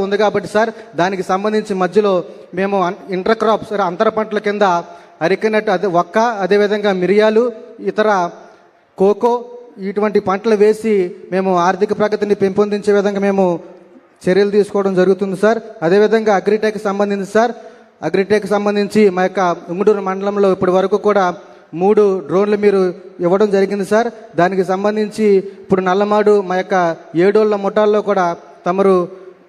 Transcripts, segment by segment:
ఉంది కాబట్టి సార్ దానికి సంబంధించి మధ్యలో మేము ఇంటర్ క్రాప్స్ అంతర పంటల కింద అరికినట్టు అదే ఒక్క అదేవిధంగా మిరియాలు ఇతర కోకో ఇటువంటి పంటలు వేసి మేము ఆర్థిక ప్రగతిని పెంపొందించే విధంగా మేము చర్యలు తీసుకోవడం జరుగుతుంది సార్ అదేవిధంగా అగ్రిటెక్ సంబంధించి సార్ అగ్రిటెక్ సంబంధించి మా యొక్క ఉంగుడూరు మండలంలో ఇప్పటి వరకు కూడా మూడు డ్రోన్లు మీరు ఇవ్వడం జరిగింది సార్ దానికి సంబంధించి ఇప్పుడు నల్లమాడు మా యొక్క ఏడోళ్ళ ముఠాల్లో కూడా తమరు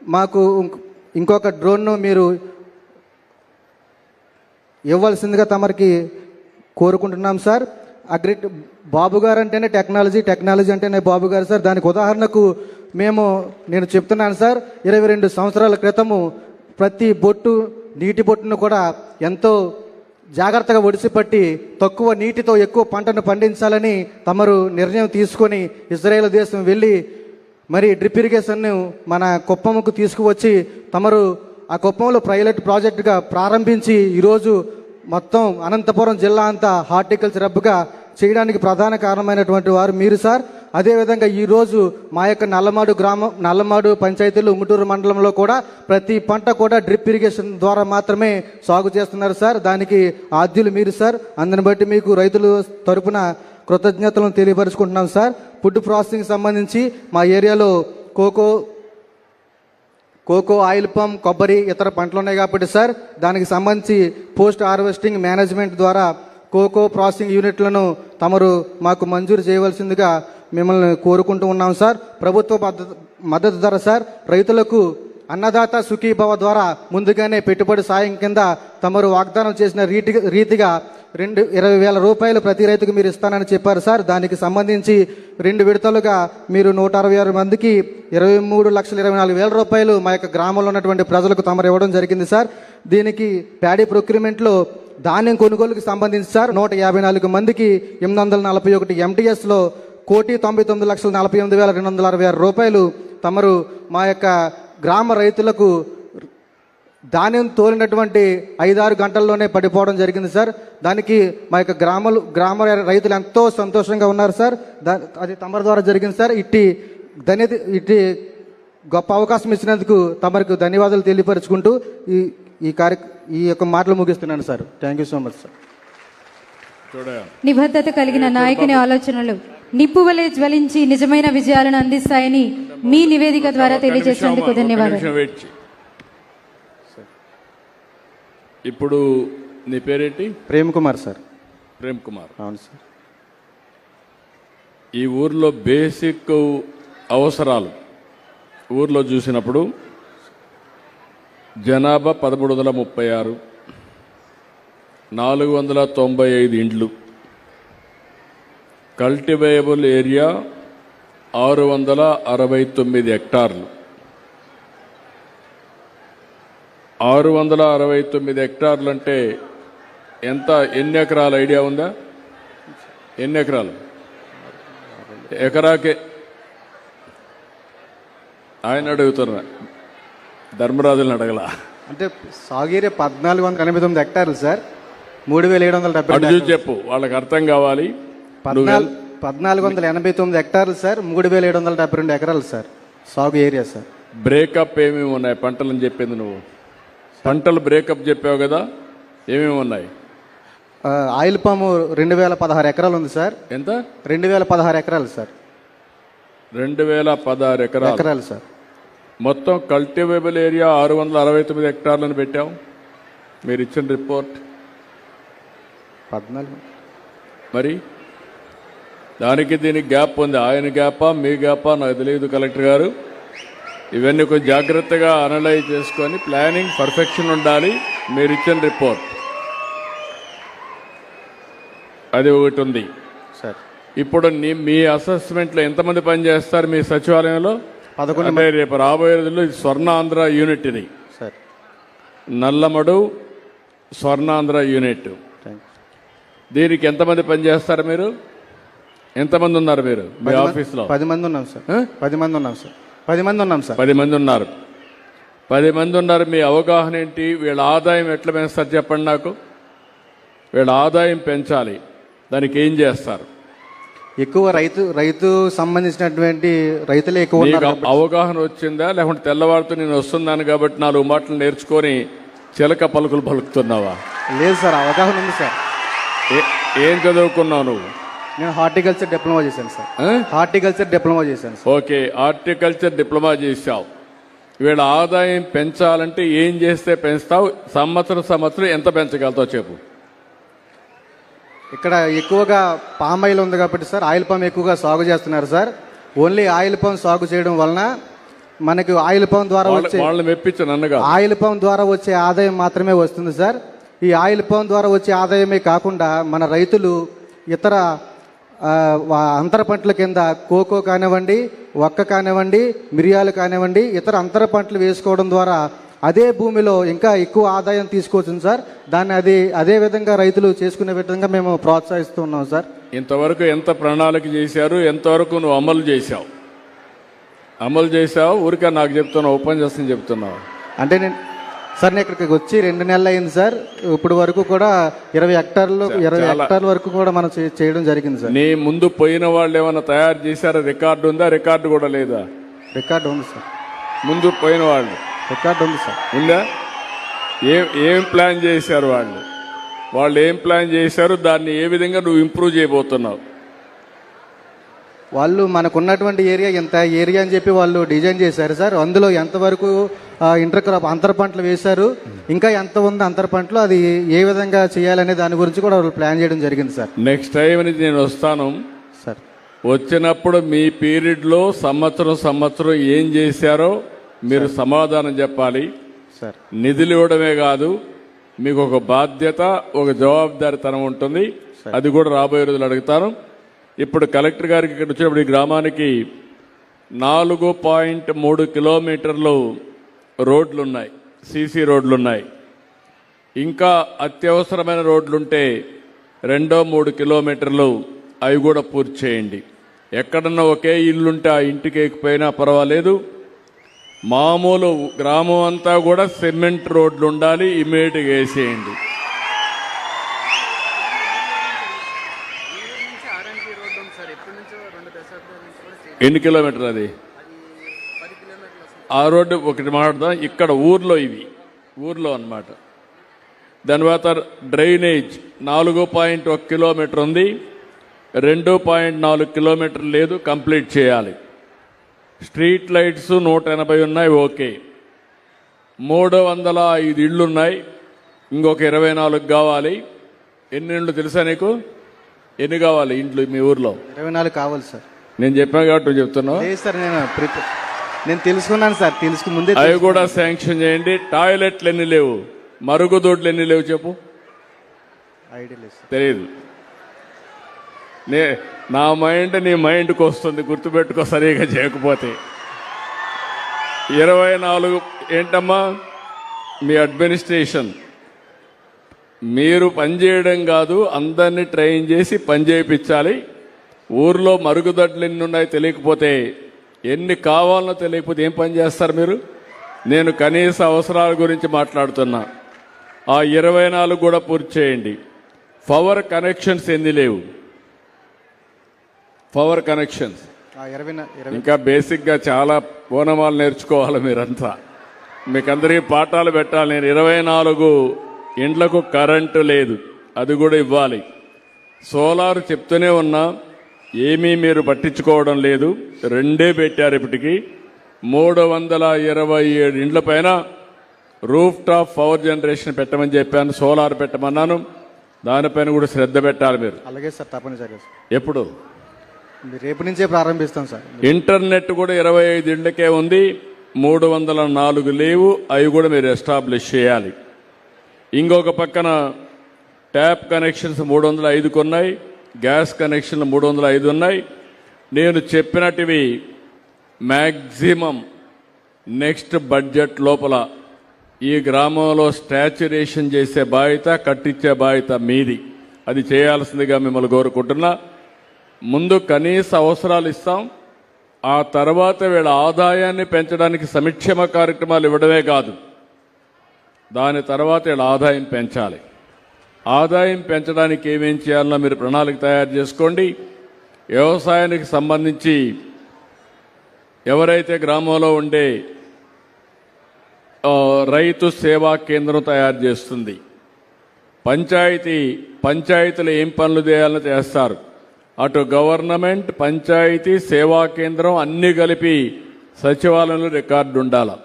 మాకు ఇంక్- ఇంకొక డ్రోన్ను మీరు ఇవ్వాల్సిందిగా తమరికి కోరుకుంటున్నాం సార్. అగ్రి బాబు గారు అంటేనే టెక్నాలజీ టెక్నాలజీ అంటేనే బాబు గారు సార్. దానికి ఉదాహరణకు మేము నేను చెప్తున్నాను సార్. ఇరవై రెండు సంవత్సరాల క్రితము ప్రతి బొట్టు నీటి బొట్టును కూడా ఎంతో జాగ్రత్తగా ఒడిసిపట్టి తక్కువ నీటితో ఎక్కువ పంటను పండించాలని తమరు నిర్ణయం తీసుకొని ఇజ్రాయేల్ దేశం వెళ్ళి మరి డ్రిప్ ఇరిగేషన్ను మన కుప్పముకు తీసుకువచ్చి తమరు ఆ కుప్పంలో పైలట్ ప్రాజెక్టుగా ప్రారంభించి ఈరోజు మొత్తం అనంతపురం జిల్లా అంతా హార్టికల్చర్ హబ్గా చేయడానికి ప్రధాన కారణమైనటువంటి వారు మీరు సార్. అదేవిధంగా ఈరోజు మా యొక్క నల్లమాడు గ్రామం నల్లమాడు పంచాయతీలు ఉంగుటూరు మండలంలో కూడా ప్రతి పంట కూడా డ్రిప్ ఇరిగేషన్ ద్వారా మాత్రమే సాగు చేస్తున్నారు సార్. దానికి ఆద్యులు మీరు సార్. అందుని బట్టి మీకు రైతులు తరపున కృతజ్ఞతలను తెలియపరుచుకుంటున్నాం సార్. ఫుడ్ ప్రాసెసింగ్ సంబంధించి మా ఏరియాలో కోకో కోకో ఆయిల్ పంప్ కొబ్బరి ఇతర పంటలు ఉన్నాయి కాబట్టి సార్ దానికి సంబంధించి పోస్ట్ హార్వెస్టింగ్ మేనేజ్మెంట్ ద్వారా కోకో ప్రాసెసింగ్ యూనిట్లను తమరు మాకు మంజూరు చేయవలసిందిగా మిమ్మల్ని కోరుకుంటూ ఉన్నాం సార్. ప్రభుత్వ మద్దతు మద్దతు ధర సార్ రైతులకు అన్నదాత సుఖీభవ ద్వారా ముందుగానే పెట్టుబడి సాయం కింద తమరు వాగ్దానం చేసిన రీతి రీతిగా రెండు ఇరవై వేల రూపాయలు ప్రతి రైతుకు మీరు ఇస్తానని చెప్పారు సార్. దానికి సంబంధించి రెండు విడతలుగా మీరు నూట అరవై ఆరు మందికి ఇరవై మూడు లక్షల ఇరవై నాలుగు వేల రూపాయలు మా యొక్క గ్రామంలో ఉన్నటువంటి ప్రజలకు తమరు ఇవ్వడం జరిగింది సార్. దీనికి ప్యాడీ ప్రొక్యూర్మెంట్లో ధాన్యం కొనుగోలుకు సంబంధించి సార్ నూట యాభై నాలుగు మందికి ఎనిమిది వందల నలభై ఒకటి ఎంటీఎస్లో కోటి తొంభై తొమ్మిది లక్షల నలభై ఎనిమిది వేల రెండు వందల అరవై ఆరు రూపాయలు తమరు మా యొక్క గ్రామ రైతులకు ధాన్యం తోలినటువంటి ఐదారు గంటల్లోనే పడిపోవడం జరిగింది సార్. దానికి మా యొక్క గ్రామాలు గ్రామ రైతులు ఎంతో సంతోషంగా ఉన్నారు సార్. అది తమరి ద్వారా జరిగింది సార్. ఇట్టి ధన్య ఇట్టి గొప్ప అవకాశం ఇచ్చినందుకు తమరికి ధన్యవాదాలు తెలియపరుచుకుంటూ ఈ ఈ కార్య ఈ యొక్క మాటలు ముగిస్తున్నాను sir. Thank you so much sir నిబద్ధత కలిగిన నాయకుని ఆలోచనలు నిప్పువలే జ్వలించి నిజమైన విజయాలను అందిస్తాయని మీ నివేదిక ద్వారా తెలియజేసినందుకు ధన్యవాదాలు. ఇప్పుడు నీ పేరేంటి? ప్రేమ్ కుమార్ సార్. ప్రేమ్ కుమార్. అవును సార్. ఈ ఊర్లో బేసిక్ అవసరాలు. ఊర్లో చూసినప్పుడు జనాభా పదమూడు వందల ముప్పై ఆరు నాలుగు వందల తొంభై ఐదు ఇండ్లు. కల్టివేయబుల్ ఏరియా ఆరు వందల అరవై తొమ్మిది హెక్టార్లు. ఆరు వందల అరవై తొమ్మిది హెక్టార్లు అంటే ఎంత ఎన్ని ఎకరాల ఐడియా ఉందా? ఎన్ని ఎకరాలు? ఎకరాకే ఆయన అడుగుతున్నా. ధర్మరాజులను అడగల. అంటే సాగు ఏరియా పద్నాలుగు వందల ఎనభై తొమ్మిది హెక్టార్లు సార్. మూడు వేల ఏడు వందల డెబ్బై చెప్పు వాళ్ళకి అర్థం కావాలి. పద్నాలుగు వందల ఎనభై తొమ్మిది హెక్టార్లు సార్. మూడు వేల ఏడు వందల డెబ్బై రెండు ఎకరాలు సార్. సాగు ఏరియా సార్. బ్రేకప్ ఏమేమి ఉన్నాయి? పంటలని చెప్పింది నువ్వు. పంటలు బ్రేకప్ చెప్పావు కదా. ఏమేమి ఉన్నాయి? ఆయిల్ పాము రెండు వేల పదహారు ఎకరాలు ఉంది సార్. ఎంత? రెండు వేల పదహారు ఎకరాలు సార్. రెండు వేల పదహారు ఎకరాలు. ఎకరాలు సార్. మొత్తం కల్టివేబుల్ ఏరియా ఆరు వందల అరవై తొమ్మిది హెక్టార్లను పెట్టావు. మీరు ఇచ్చిన రిపోర్ట్. పద్నాలుగు మరి? దానికి దీనికి గ్యాప్ ఉంది. ఆయన గ్యాపా మీ గ్యాపా నాకు తెలియదు కలెక్టర్ గారు. ఇవన్నీ కొంచెం జాగ్రత్తగా అనలైజ్ చేసుకొని ప్లానింగ్ పర్ఫెక్షన్ ఉండాలి. మీరు ఇచ్చిన రిపోర్ట్. అది ఒకటి ఉంది. సార్. ఇప్పుడు మీ అసెస్మెంట్లో ఎంతమంది పని చేస్తారు మీ సచివాలయంలో? పదకొండు రేపు రాబోయే రోజుల్లో ఇది స్వర్ణాంధ్ర యూనిట్ ఇది సార్. నల్లమడు స్వర్ణాంధ్ర యూనిట్. దీనికి ఎంతమంది పని చేస్తారు మీరు? ఎంతమంది ఉన్నారు మీరు మీ ఆఫీస్లో? పది మంది ఉన్నాం సార్? పది మంది ఉన్నాం సార్. పది మంది ఉన్నాం సార్. పది మంది ఉన్నారు. పది మంది ఉన్నారు మీ అవగాహన ఏంటి? వీళ్ళ ఆదాయం ఎట్లా పెంచుతారు చెప్పండి నాకు. వీళ్ళ ఆదాయం పెంచాలి. దానికి ఏం చేస్తారు? ఎక్కువ రైతు రైతు సంబంధించినటువంటి రైతులే ఎక్కువ అవగాహన వచ్చిందా? లేకుంటే తెల్లవారితో నేను వస్తున్నాను కాబట్టి నాలుగు మాటలు నేర్చుకొని చిలక పలుకులు పలుకుతున్నావా? లేదు సార్ అవగాహన ఉంది సార్. ఏ- ఏం చదువుకున్నావు నువ్వు? నేను హార్టికల్చర్ డిప్లొమా చేశాను సార్? హార్టికల్చర్ డిప్లొమా చేశాను సార్. ఓకే హార్టికల్చర్ డిప్లొమా చేసావు వీళ్ళ ఆదాయం పెంచాలంటే ఏం చేస్తే పెంచుతావు? సంవత్సరం సంవత్సరం ఎంత పెంచగలుగుతావు చెప్పు. ఇక్కడ ఎక్కువగా పామ్ ఆయిల్ ఉంది కాబట్టి సార్ ఆయిల్ పామ్ ఎక్కువగా సాగు చేస్తున్నారు సార్. ఓన్లీ ఆయిల్ పామ్ సాగు చేయడం వలన మనకి ఆయిల్ పామ్ ద్వారా వచ్చే వాళ్ళని మెప్పించు నన్నగా. ఆయిల్ పామ్ ద్వారా వచ్చే ఆదాయం మాత్రమే వస్తుంది సార్. ఈ ఆయిల్ పామ్ ద్వారా వచ్చే ఆదాయమే కాకుండా మన రైతులు ఇతర అంతర పంటల కింద కోకో కానివ్వండి ఒక్క కానివ్వండి మిరియాలు కానివ్వండి ఇతర అంతర పంటలు వేసుకోవడం ద్వారా అదే భూమిలో ఇంకా ఎక్కువ ఆదాయం తీసుకోవచ్చు సార్. దాన్ని అది అదే విధంగా రైతులు చేసుకునే విధంగా మేము ప్రోత్సహిస్తూ ఉన్నాం సార్. ఇంతవరకు ఎంత ప్రణాళిక చేశారు ఎంతవరకు నువ్వు అమలు చేశావు? అమలు చేశావు? ఊరికే నాకు చెప్తున్నావు ఓపెన్ చేస్తాను చెప్తున్నావు. అంటే నేను సార్ నేను ఇక్కడికి వచ్చి రెండు నెలలు అయింది సార్. ఇప్పుడు వరకు కూడా ఇరవై హెక్టార్లు ఇరవై హెక్టార్ల వరకు కూడా మనం చేయడం జరిగింది సార్. నీ ముందు పోయిన వాళ్ళు ఏమైనా తయారు చేశారా? రికార్డు ఉందా? రికార్డు కూడా లేదా? రికార్డు ఉంది సార్. ముందు పోయిన వాళ్ళు. రికార్డు ఉంది సార్. ఉందా? ఏం ఏం ప్లాన్ చేశారు వాళ్ళు? వాళ్ళు ఏం ప్లాన్ చేశారు? దాన్ని ఏ విధంగా నువ్వు ఇంప్రూవ్ చేయబోతున్నావు? వాళ్ళు మనకున్నటువంటి ఏరియా ఎంత ఏరియా అని చెప్పి వాళ్ళు డిజైన్ చేశారు సార్. అందులో ఎంతవరకు ఇంటర్ క్రాప్ అంతర పంటలు వేశారు ఇంకా ఎంత ఉంది అంతర పంటలు అది ఏ విధంగా చేయాలనే దాని గురించి కూడా వాళ్ళు ప్లాన్ చేయడం జరిగింది సార్. నెక్స్ట్ టైం అనేది నేను వస్తాను. సార్. వచ్చినప్పుడు మీ పీరియడ్లో సంవత్సరం సంవత్సరం ఏం చేశారో మీరు సమాధానం చెప్పాలి. సార్. నిధులు ఇవ్వడమే కాదు మీకు ఒక బాధ్యత ఒక జవాబుదారితనం ఉంటుంది. అది కూడా రాబోయే రోజులు అడుగుతాను. ఇప్పుడు కలెక్టర్ గారికి ఇక్కడ వచ్చినప్పుడు ఈ గ్రామానికి నాలుగు పాయింట్ మూడు కిలోమీటర్లు రోడ్లు ఉన్నాయి సీసీ రోడ్లు ఉన్నాయి ఇంకా అత్యవసరమైన రోడ్లుంటే రెండో మూడు కిలోమీటర్లు అవి కూడా పూర్తి చేయండి. ఎక్కడన్నా ఒకే ఇల్లుంటే ఆ ఇంటికి ఎక్కిపోయినా పర్వాలేదు. మామూలు గ్రామం అంతా కూడా సిమెంట్ రోడ్లు ఉండాలి ఇమీడియట్గా వేసేయండి. ఎన్ని కిలోమీటర్ అది? ఆ రోడ్డు ఒకటి మాట్లాడదాం. ఇక్కడ ఊర్లో ఇవి. ఊర్లో అన్నమాట. దాని తర్వాత డ్రైనేజ్. నాలుగు పాయింట్ ఒక కిలోమీటర్ ఉంది. రెండు పాయింట్ నాలుగు కిలోమీటర్ లేదు. కంప్లీట్ చేయాలి. స్ట్రీట్ లైట్స్ నూట ఎనభై ఉన్నాయి. ఓకే. మూడు వందల ఐదు ఇళ్ళు ఉన్నాయి. ఇంకొక ఇరవై నాలుగు కావాలి. ఎన్ని ఇండ్లు తెలుసా నీకు? ఎన్ని కావాలి ఇండ్లు మీ ఊర్లో? ఇరవై నాలుగు కావాలి సార్. నేను చెప్పాను కాబట్టి చెప్తున్నావు? లేదు సార్ నేను ప్రిపేర్ నేను తెలుసుకున్నాను సార్ తెలుసుకు ముందే అవి కూడా శాంక్షన్ చేయండి. టాయిలెట్లు ఎన్ని లేవు? మరుగుదొడ్లు ఎన్ని లేవు చెప్పు? ఐడియా లేదు సార్. తెలియదు నే నా మైండ్ నీ మైండ్కి వస్తుంది గుర్తుపెట్టుకో సరిగా చేయకపోతే. ఇరవై నాలుగు ఏంటమ్మా? మీ అడ్మినిస్ట్రేషన్. మీరు పనిచేయడం కాదు అందరినీ ట్రైన్ చేసి పని చేయించాలి. ఊర్లో మరుగుదొడ్లు ఎన్ని ఉన్నాయో తెలియకపోతే ఎన్ని కావాలనో తెలియకపోతే ఏం పని చేస్తారు మీరు? నేను కనీస అవసరాల గురించి మాట్లాడుతున్నా. ఆ ఇరవై నాలుగు కూడా పూర్తి చేయండి. పవర్ కనెక్షన్స్ ఎన్ని లేవు? పవర్ కనెక్షన్స్ ఇంకా బేసిక్గా చాలా ఓనమాలు నేర్చుకోవాలి మీరంతా. మీకందరికీ పాఠాలు పెట్టాలి. నేను ఇరవై నాలుగు ఇండ్లకు కరెంటు లేదు అది కూడా ఇవ్వాలి. సోలార్ చెప్తూనే ఉన్నా ఏమీ మీరు పట్టించుకోవడం లేదు. రెండే పెట్టారు ఇప్పటికి. మూడు వందల ఇరవై ఏడు ఇండ్ల పైన రూఫ్ టాప్ పవర్ జనరేషన్ పెట్టమని చెప్పాను సోలార్ పెట్టమన్నాను. దానిపైన కూడా శ్రద్ధ పెట్టాలి మీరు. అలాగే సార్ తప్పనిసరిగా సార్. ఎప్పుడు? రేపు నుంచే ప్రారంభిస్తాం సార్. ఇంటర్నెట్ కూడా ఇరవై ఐదు ఇళ్ళకే ఉంది మూడు వందల నాలుగు లేవు అవి కూడా మీరు ఎస్టాబ్లిష్ చేయాలి. ఇంకొక పక్కన ట్యాప్ కనెక్షన్స్ మూడు వందల ఐదు కొన్నాయి గ్యాస్ కనెక్షన్లు మూడు వందల ఐదు ఉన్నాయి. నేను చెప్పినటివి మ్యాక్సిమం నెక్స్ట్ బడ్జెట్ లోపల. ఈ గ్రామంలో స్టాచ్యురేషన్ చేసే బాధ్యత కట్టించే బాధ్యత మీది. అది చేయాల్సిందిగా మిమ్మల్ని కోరుకుంటున్నా. ముందు కనీస అవసరాలు ఇస్తాం. ఆ తర్వాత వీళ్ళ ఆదాయాన్ని పెంచడానికి సంక్షేమ కార్యక్రమాలు ఇవ్వడమే కాదు. దాని తర్వాత వీళ్ళ ఆదాయం పెంచాలి. ఆదాయం పెంచడానికి ఏమేం చేయాలన్నా మీరు ప్రణాళిక తయారు చేసుకోండి. వ్యవసాయానికి సంబంధించి ఎవరైతే గ్రామంలో ఉండే రైతు సేవా కేంద్రం తయారు చేస్తుంది. పంచాయతీ పంచాయతీలు ఏం పనులు చేయాలని చేస్తారు. అటు గవర్నమెంట్ పంచాయతీ సేవా కేంద్రం అన్నీ కలిపి సచివాలయంలో రికార్డు ఉండాలి.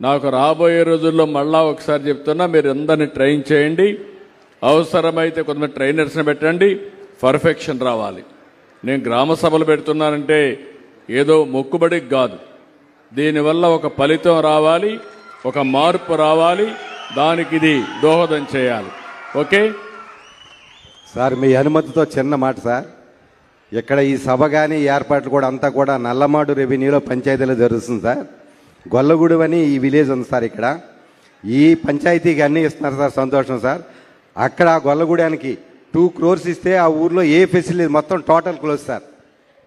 నాకు రాబోయే రోజుల్లో మళ్ళా ఒకసారి చెప్తున్నా మీరు అందరిని ట్రైన్ చేయండి. అవసరమైతే కొంతమంది ట్రైనర్స్ని పెట్టండి. పర్ఫెక్షన్ రావాలి. నేను గ్రామ సభలు పెడుతున్నానంటే ఏదో మొక్కుబడి కాదు. దీనివల్ల ఒక ఫలితం రావాలి ఒక మార్పు రావాలి. దానికి ఇది దోహదం చేయాలి. ఓకే? సార్ మీ అనుమతితో చిన్న మాట సార్. ఇక్కడ ఈ సభ కానీ ఏర్పాట్లు కూడా అంతా కూడా నల్లమాడు రెవెన్యూలో పంచాయతీలో జరుగుతుంది సార్. గొల్లగూడు అని ఈ విలేజ్ ఉంది సార్ ఇక్కడ. ఈ పంచాయతీకి అన్నీ ఇస్తున్నారు సార్ సంతోషం సార్. అక్కడ ఆ గొల్లగూడానికి టూ క్రోర్స్ ఇస్తే ఆ ఊర్లో ఏ ఫెసిలిటీ మొత్తం total close sir.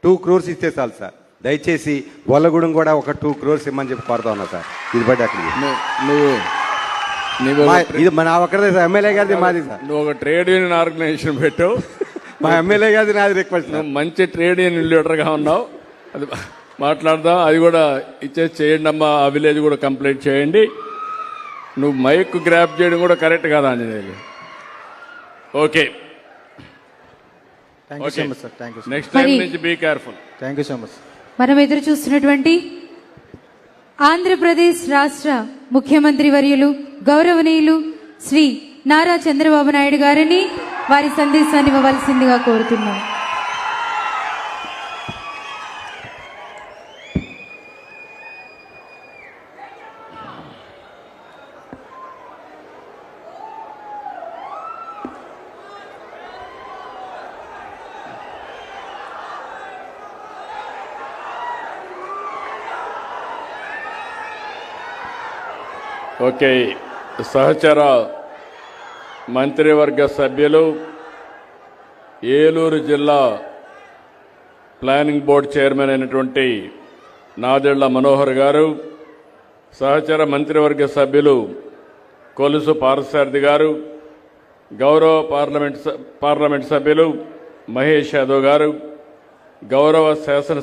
Two crores ఇస్తే చాలు సార్. దయచేసి గొల్లగూడెం కూడా ఒక టూ క్రోర్స్ ఇమ్మని చెప్పి కోరుతా ఉన్నా సార్. ఇది బట్టి ఒక- ఇది మన ఒక్కడే సార్ ఎమ్మెల్యే గారిది మాది సార్. నువ్వు ఒక ట్రేడ్ యూనియన్ ఆర్గనైజేషన్ పెట్టు. మా ఎమ్మెల్యే గారిది నాది రిక్వెస్ట్ మంచి ట్రేడ్ యూనియన్ లీడర్గా ఉన్నావు. అది మాట్లాడదాం. అది కూడా ఇచ్చేసి చేయండి అమ్మా. ఆ విలేజ్ కూడా కంప్లీట్ చేయండి. నువ్వు మైక్ గ్రాప్ చేయడం కూడా కరెక్ట్ కాదా Anjaneyulu okay. Thank you so much sir thank you next time నుంచి be careful thank you so much మనం ఎదురు చూస్తున్నటువంటి ఆంధ్రప్రదేశ్ రాష్ట్ర ముఖ్యమంత్రి వర్యులు గౌరవనీయులు శ్రీ నారా చంద్రబాబు నాయుడు గారిని వారి సందేశాన్ని ఇవ్వవలసిందిగా కోరుతున్నాం. ఓకే సహచర మంత్రివర్గ సభ్యులు ఏలూరు జిల్లా ప్లానింగ్ బోర్డు చైర్మన్ అయినటువంటి నాదెళ్ళ మనోహర్ గారు సహచర మంత్రివర్గ సభ్యులు కొలుసు పారసారథి గారు గౌరవ పార్లమెంట్ పార్లమెంట్ సభ్యులు మహేష్ యాదవ్ గారు గౌరవ శాసన